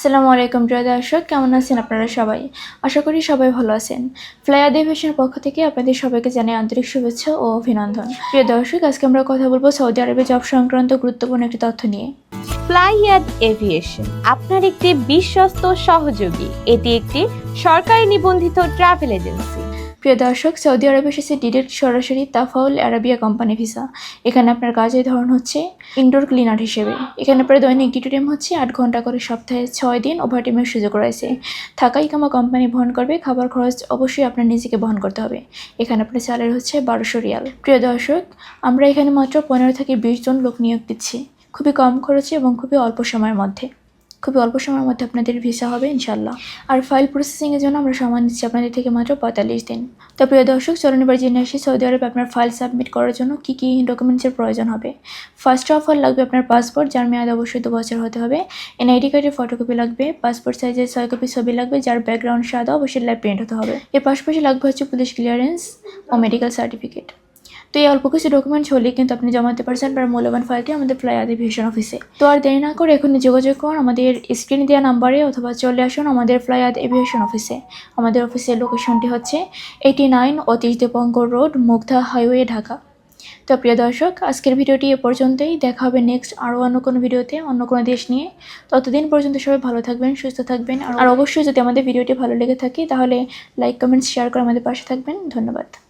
আসসালামু আলাইকুম, প্রিয় দর্শক। কেমন আছেন আপনারা সবাই? আশা করি সবাই ভালো আছেন। ফ্লাই ডিভিশনের পক্ষ থেকে আপনাদের সবাইকে জানাই আন্তরিক শুভেচ্ছা ও অভিনন্দন। প্রিয় দর্শক, আজকে আমরা কথা বলব সৌদি আরবে জব সংক্রান্ত গুরুত্বপূর্ণ একটি তথ্য নিয়ে। ফ্লাইয়াদ এভিয়েশন, আপনার একটি বিশ্বস্ত সহযোগী। এটি একটি সরকারি নিবন্ধিত ট্রাভেল এজেন্সি। প্রিয় দর্শক, সৌদি আরবে এসেছে ডিরেক্ট সরাসরি তাফাউল আরাবিয়া কোম্পানি ভিসা। এখানে আপনার কাজের ধরন হচ্ছে ইনডোর ক্লিনার হিসেবে। এখানে আপনার দৈনিক ডিউটি টাইম হচ্ছে আট ঘণ্টা করে সপ্তাহে ছয় দিন ওভারটাইমের সুযোগ রয়েছে। থাকাই কামা কোম্পানি বহন করবে, খাবার খরচ অবশ্যই আপনার নিজেকে বহন করতে হবে। এখানে আপনার স্যালারি হচ্ছে বারোশো রিয়াল। প্রিয় দর্শক, আমরা এখানে মাত্র পনেরো থেকে বিশ জন লোক নিয়োগ দিচ্ছি। খুবই কম খরচে এবং খুবই অল্প সময়ের মধ্যে। খুবই অল্প সময়ের মধ্যে আপনাদের ভিসা হবে ইনশাল্লাহ আর ফাইল প্রসেসিংয়ের জন্য আমরা সময় নিচ্ছি আপনাদের থেকে মাত্র পঁয়তাল্লিশ দিন। তো প্রিয় দর্শক, চলুন এবার জেনে আসি সৌদি আরবে আপনার ফাইল সাবমিট করার জন্য কী কী ডকুমেন্টসের প্রয়োজন হবে। ফার্স্ট অফ অল লাগবে আপনার পাসপোর্ট যার মেয়াদ অবশ্যই দু বছর হতে হবে। এনআইডি কার্ডের ফটোকপি লাগবে পাসপোর্ট সাইজের ছয় কপি ছবি লাগবে, যার ব্যাকগ্রাউন্ড সাদা, অবশ্যই লাইভ প্রিন্ট হতে হবে। এর পাশাপাশি লাগবে হচ্ছে পুলিশ ক্লিয়ারেন্স ও মেডিকেল সার্টিফিকেট তো এই অল্প কিছু ডকুমেন্টস হলেই কিন্তু আপনি জমাতে পারছেন আপনার মূল্যবান ফাইলটি আমাদের ফ্লাই আদিভিশন অফিসে তো আর দেরি না করে এখনই যোগাযোগ করুন আমাদের স্ক্রিনে দেওয়া নাম্বারে অথবা চলে আসুন আমাদের ফ্লাই এভিয়েশন অফিসে আমাদের অফিসের লোকেশনটি হচ্ছে eighty nine Atish Dipankar road Mugdha highway Dhaka. তো প্রিয় দর্শক, আজকের ভিডিওটি এ পর্যন্তই। দেখা হবে নেক্সট আরও অন্য কোনো ভিডিওতে, অন্য কোনো দেশ নিয়ে। ততদিন পর্যন্ত সবাই ভালো থাকবেন, সুস্থ থাকবেন। আর অবশ্যই যদি আমাদের ভিডিওটি ভালো লেগে থাকে, তাহলে লাইক কমেন্টস শেয়ার করে আমাদের পাশে থাকবেন। ধন্যবাদ।